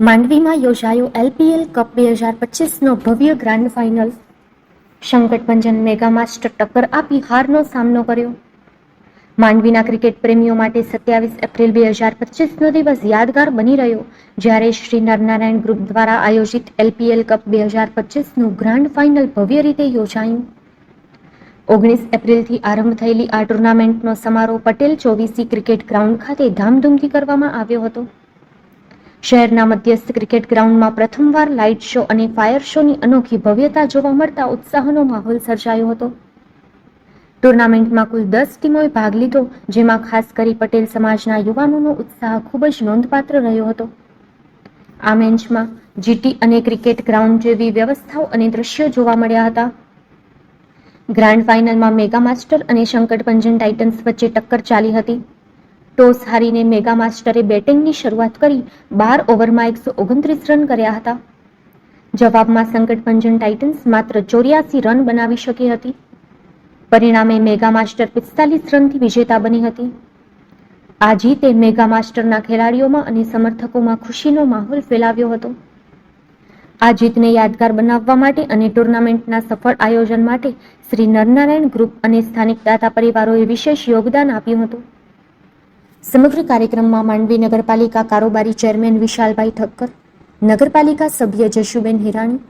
માંડવીમાં યોજાયો LPL cup બે હજાર પચીસનો ભવ્ય grand final Sankatbhanjan mega master ટક્કર આપી હારનો સામનો કર્યો. માંડવીના ક્રિકેટ પ્રેમીઓ માટે સત્યાવીસ એપ્રિલ બે હજાર પચીસનો દિવસ યાદગાર બની રહ્યો, જ્યારે શ્રી નરનારાયણ ગ્રુપ દ્વારા આયોજિત એલપીએલ કપ બે હજાર પચીસનું ગ્રાન્ડ ફાઇનલ ભવ્ય રીતે યોજાયું. ઓગણીસ એપ્રિલથી આરંભ થયેલી આ ટુર્નામેન્ટનો સમારોહ પટેલ ચોવીસી ક્રિકેટ ગ્રાઉન્ડ ખાતે ધામધૂમથી કરવામાં આવ્યો હતો. શહેરના મધ્યસ્થ ક્રિકેટ ગ્રાઉન્ડમાં પ્રથમવાર લાઇટ શો અને ફાયર શોની અનોખી ભવ્યતા જોવા મળતા ઉત્સાહનો માહોલ સર્જાયો હતો. ટુર્નામેન્ટમાં કુલ દસ ટીમોએ ભાગ લીધો, જેમાં ખાસ કરી પટેલ સમાજના યુવાનોનો ઉત્સાહ ખૂબ જ નોંધપાત્ર રહ્યો હતો. આ મેચમાં જીટી અને ક્રિકેટ ગ્રાઉન્ડ જેવી વ્યવસ્થાઓ અને દ્રશ્યો જોવા મળ્યા હતા. ગ્રાન્ડ ફાઇનલમાં મેગા માસ્ટર અને શંકરપંજન ટાઇટન્સ વચ્ચે ટક્કર ચાલી હતી. ટોસ હારીને મેગા માસ્ટરે બેટિંગની શરૂઆત કરી બાર ઓવરમાં એકસો ઓગણત્રીસ રન કર્યા હતા. જવાબમાં સંકટભંજન ટાઇટન્સ માત્ર ચોર્યાસી રન બનાવી શકી હતી. પરિણામે મેગા માસ્ટર પિસ્તાલીસ રનથી વિજેતા બની હતી. આ જીતે મેગા માસ્ટરના ખેલાડીઓમાં અને સમર્થકોમાં ખુશીનો માહોલ ફેલાવ્યો હતો. આ જીતને યાદગાર બનાવવા માટે અને ટુર્નામેન્ટના સફળ આયોજન માટે શ્રી નરનારાયણ ગ્રુપ અને સ્થાનિક દાતા પરિવારોએ વિશેષ યોગદાન આપ્યું હતું. સમગ્ર કાર્યક્રમમાં માંડવી નગરપાલિકા કારોબારી ચેરમેન વિશાલભાઈ ઠક્કર, નગરપાલિકા સભ્ય જશુબેન હિરાણી,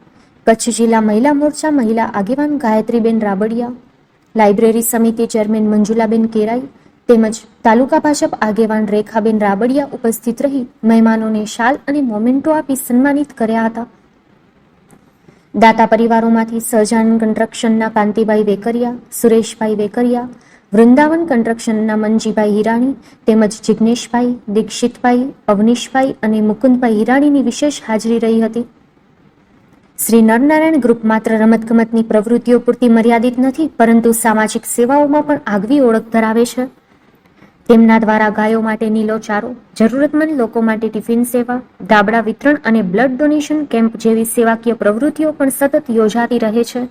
કચ્છ જિલ્લા મહિલા મોરચા મહિલા આગેવાન ગાયત્રીબેન રાબડિયા, લાઇબ્રેરી સમિતિ ચેરમેન મંજુલાબેન કેરાઈ તેમજ તાલુકા ભાજપ આગેવાન રેખાબેન રાબડિયા ઉપસ્થિત રહી મહેમાનોને શાલ અને મોમેન્ટો આપી સન્માનિત કર્યા હતા. દાતા પરિવારોમાંથી સહજાન કન્સ્ટ્રક્શનના કાંતિભાઈ વેકરિયા, સુરેશભાઈ વેકરિયા વૃંદાવન કન્સ્ટ્રક્શનના મનજીભાઈ હિરાણી તેમજ જિગ્નેશભાઈ, દીક્ષિતભાઈ, અવનીશભાઈ અને મુકુંદભાઈ હિરાણીની વિશેષ હાજરી રહી હતી. શ્રી નરનારાયણ ગ્રુપ માત્ર રમતગમતની પ્રવૃત્તિઓ પૂરતી મર્યાદિત નથી, પરંતુ સામાજિક સેવાઓમાં પણ આગવી ઓળખ ધરાવે છે. તેમના દ્વારા ગાયો માટે નીલો ચારો, જરૂરતમંદ લોકો માટે ટિફિન સેવા ધાબળા વિતરણ અને બ્લડ ડોનેશન કેમ્પ જેવી સેવાકીય પ્રવૃત્તિઓ પણ સતત યોજાતી રહે છે.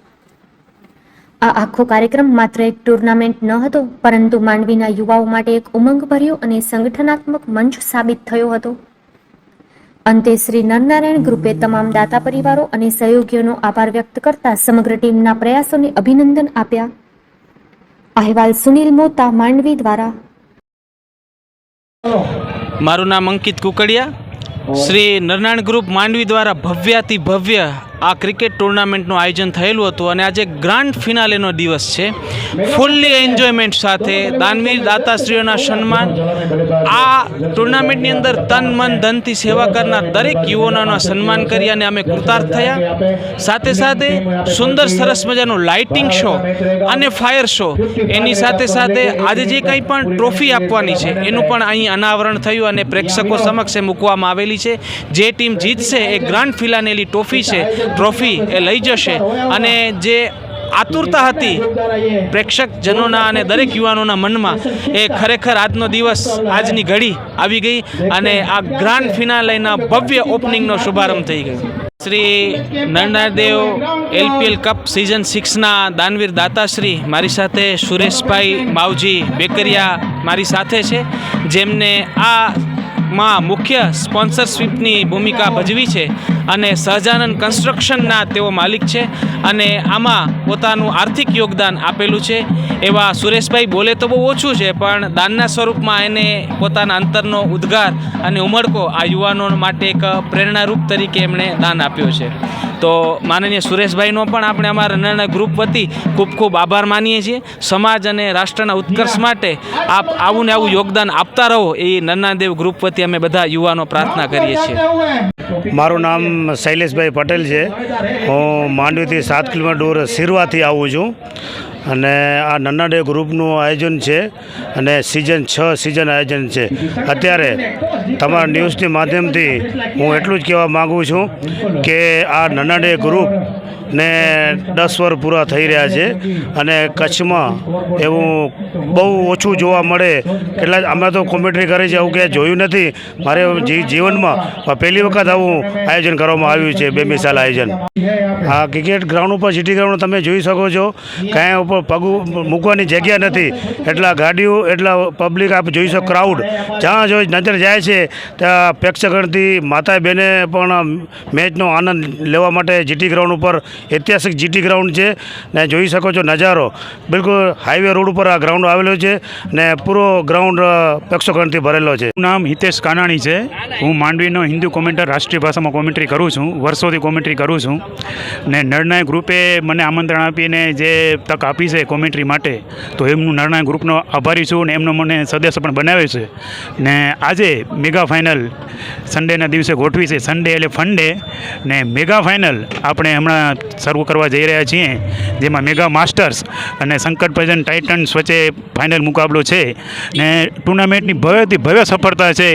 આ આખો કાર્યક્રમ માત્ર એક ટુર્નામેન્ટ ન હતો પરંતુ માંડવીના યુવાઓ માટે એક ઉમંગભર્યો અને સંગઠનાત્મક મંચ સાબિત થયો હતો. અંતે શ્રી નરનારાયણ ગ્રુપે તમામ દાતા પરિવારો અને સહયોગીઓનો આભાર વ્યક્ત કરતા સમગ્ર ટીમના પ્રયાસોને અભિનંદન આપ્યા. અહેવાલ સુનિલ મોતા માંડવી દ્વારા. મારું નામ અંકિત કુકડિયા. શ્રી નરનારાયણ ગ્રુપ માંડવી દ્વારા ભવ્યાતિ ભવ્ય આ ક્રિકેટ ટુર્નામેન્ટનું આયોજન થયેલું હતું અને આજે ગ્રાન્ડ ફિનાલેનો દિવસ છે. ફૂલ્લી એન્જોયમેન્ટ સાથે દાનવીર દાતાશ્રીઓના સન્માન, આ ટુર્નામેન્ટની અંદર તન, મન, ધનથી સેવા કરનાર દરેક યુવાનોના સન્માન કરી અને અમે કૃતાર્થ થયા. સાથે સાથે સુંદર સરસ મજાનું લાઇટિંગ શો અને ફાયર શો એની સાથે સાથે આજે જે કંઈ પણ ટ્રોફી આપવાની છે, એનું પણ અહીં અનાવરણ થયું અને પ્રેક્ષકો સમક્ષ મૂકવામાં આવેલી છે. જે ટીમ જીતશે એ ગ્રાન્ડ ફિલાનેલી ટ્રોફી છે. ટ્રોફી એ લઈ જશે. અને જે આતુરતા હતી પ્રેક્ષકજનોના અને દરેક યુવાનોના મનમાં, એ ખરેખર આજનો દિવસ, આજની ઘડી આવી ગઈ અને આ ગ્રાન્ડ ફિનાલેના ભવ્ય ઓપનિંગનો શુભારંભ થઈ ગયો. Shri Narnadev LPL cup season સિક્સના દાનવીર દાતાશ્રી મારી સાથે, સુરેશભાઈ માવજી બેકરિયા મારી સાથે છે, જેમને આ માં મુખ્ય સ્પોન્સરશિપની ભૂમિકા ભજવી છે અને સહજાનંદ કન્સ્ટ્રક્શનના તેઓ માલિક છે અને આમાં પોતાનું આર્થિક યોગદાન આપેલું છે. એવા સુરેશભાઈ બોલે તો બહુ ઓછું છે પણ દાનના સ્વરૂપમાં એને પોતાના અંતરનો ઉદ્ગાર અને ઉમળકો આ યુવાનો માટે એક પ્રેરણારૂપ તરીકે એમણે દાન આપ્યો છે. તો માનનીય સુરેશભાઈનો પણ આપણે અમારા નિર્ણય ગ્રુપ વતી ખૂબ ખૂબ આભાર માનીએ છીએ. સમાજ અને રાષ્ટ્રના ઉત્કર્ષ માટે આપ આવું ને આવું યોગદાન આપતા રહો એ નન્નાદેવ ગ્રુપ વતી અમે બધા યુવાનો પ્રાર્થના કરીએ છીએ. મારું નામ શૈલેષભાઈ પટેલ છે. હું માંડવીથી સાત કિલોમીટર દૂર સિરવાથી આવું છું. અને આ નન્નાડે ગ્રુપનું આયોજન છે અને સિઝન છ સિઝન આયોજન છે. અત્યારે તમારા ન્યૂઝની માધ્યમથી હું એટલું જ કહેવા માગું છું કે આ નન્નાડે ગ્રુપ ને દસ વર્ષ પૂરા થઈ રહ્યા છે અને કચ્છમાં એવું બહુ ઓછું જોવા મળે કેટલા અમે તો કોમેન્ટ્રી કરી છે, આવું ક્યાંય જોયું નથી. મારે જીવનમાં પહેલી વખત આવું આયોજન કરવામાં આવ્યું છે બે મિસાલ આયોજન. આ ક્રિકેટ ગ્રાઉન્ડ ઉપર, સિટી ગ્રાઉન્ડ તમે જોઈ શકો છો. કાંઈ ઉપર પર પગ મૂકવાની જગ્યા નથી. એટલા ગાડીઓ, એટલા પબ્લિક આપ જોઈ શકો ક્રાઉડ જ્યાં જો નજર જાય છે, ત્યાં પ્રેક્ષકગણથી માતા બહેને પણ મેચનો આનંદ લેવા માટે જીટી ગ્રાઉન્ડ ઉપર ઐતિહાસિક જીટી ગ્રાઉન્ડ છે. ને જોઈ શકો છો નજારો. બિલકુલ હાઈવે રોડ ઉપર આ ગ્રાઉન્ડ આવેલો છે ને પૂરો ગ્રાઉન્ડ પ્રેક્ષકગણથી ભરેલો છે. નામ હિતેશ કાનાણી છે. હું માંડવીનો હિન્દુ કોમેન્ટર, રાષ્ટ્રીય ભાષામાં કોમેન્ટ્રી કરું છું. વર્ષોથી કોમેન્ટ્રી કરું છું. ને નિર્ણય ગ્રુપે મને આમંત્રણ આપીને જે તક આપી છે કોમેન્ટ્રી માટે, તો એમનું નિર્ણાયક ગ્રુપનો આભારી છું ને એમનો મને સદસ્ય પણ બનાવે છે. ને આજે મેગા ફાઇનલ સન્ડેના દિવસે ગોઠવી છે સન્ડે એટલે ફંડે ને મેગા ફાઇનલ આપણે હમણાં શરૂ કરવા જઈ રહ્યા છીએ, જેમાં મેગા માસ્ટર્સ અને સંકટ ભજન ટાઇટન્સ વચ્ચે ફાઇનલ મુકાબલો છે. ને ટુર્નામેન્ટની ભવ્યથી ભવ્ય સફળતા છે.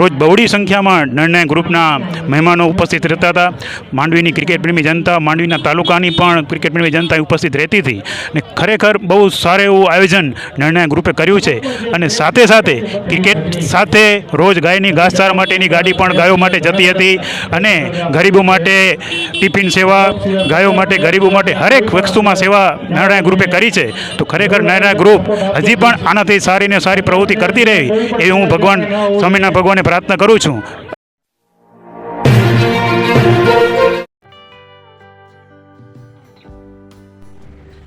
રોજ બહોળી સંખ્યામાં નિર્ણય ગ્રુપના મહેમાનો ઉપસ્થિત રહેતા હતા. માંડવીની ક્રિકેટ પ્રેમી જનતા, માંડવીના તાલુકાની પણ ક્રિકેટ પ્રેમી જનતા ઉપસ્થિત રહેતી હતી. ને ખરેખર બહુ સારું એવું આયોજન નિર્ણય ગ્રુપે કર્યું છે. અને સાથે સાથે ક્રિકેટ સાથે રોજ ગાયની ઘાસચારા માટેની ગાડી પણ ગાયો માટે જતી હતી. અને ગરીબો માટે ટિફિન સેવા, ગાયો માટે ગરીબો માટે હરેક વસ્તુમાં સેવા નિર્ણય ગ્રુપે કરી છે. તો ખરેખર નિર્ણય ગ્રુપ હજી પણ આનાથી સારી ને સારી પ્રવૃત્તિ કરતી રહે એવી હું ભગવાન, સ્વામિનારાયણ ભગવાનને પ્રાર્થના કરું છું.